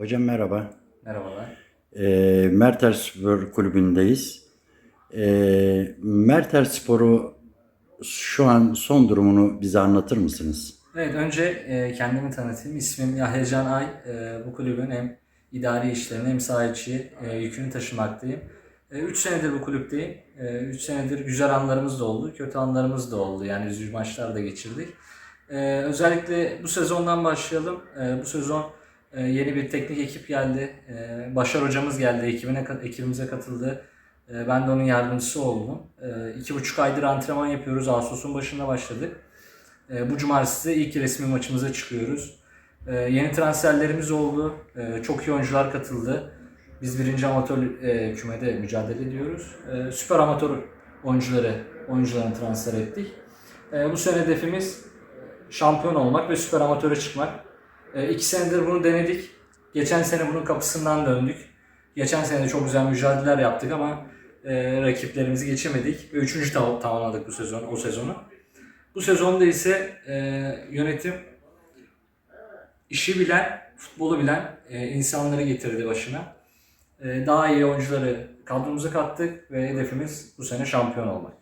Hocam merhaba. Merhabalar. Merter Spor Kulübü'ndeyiz. Ee, Merter Spor'u şu an son durumunu bize anlatır mısınız? Evet önce e, kendimi tanıtayım. İsmim Yahya Can Ay. E, bu kulübün hem idari işlerini hem sahiçi e, yükünü taşımaktayım. 3 senedir bu kulüpteyim. 3 senedir güzel anlarımız da oldu, kötü anlarımız da oldu. Yani üzücü maçlar da geçirdik. E, özellikle bu sezondan başlayalım. E, bu sezon e, yeni bir teknik ekip geldi. E, Başar hocamız geldi, ekibine ekibimize katıldı. E, ben de onun yardımcısı oldum. E, iki buçuk aydır antrenman yapıyoruz. Ağustos'un başında başladık. E, bu cumartesi ilk resmi maçımıza çıkıyoruz. E, yeni transferlerimiz oldu. E, çok iyi oyuncular katıldı. Biz birinci amatör e, kümede mücadele ediyoruz. E, süper amatör oyuncuları oyuncularını transfer ettik. E, bu sene hedefimiz şampiyon olmak ve süper amatöre çıkmak. E, iki senedir bunu denedik. Geçen sene bunun kapısından döndük. Geçen sene de çok güzel mücadeleler yaptık ama e, rakiplerimizi geçemedik ve üçüncü tam- tamamladık bu sezon o sezonu. Bu sezonda ise e, yönetim işi bilen, futbolu bilen e, insanları getirdi başına. E, daha iyi oyuncuları kadromuza kattık ve hedefimiz bu sene şampiyon olmak.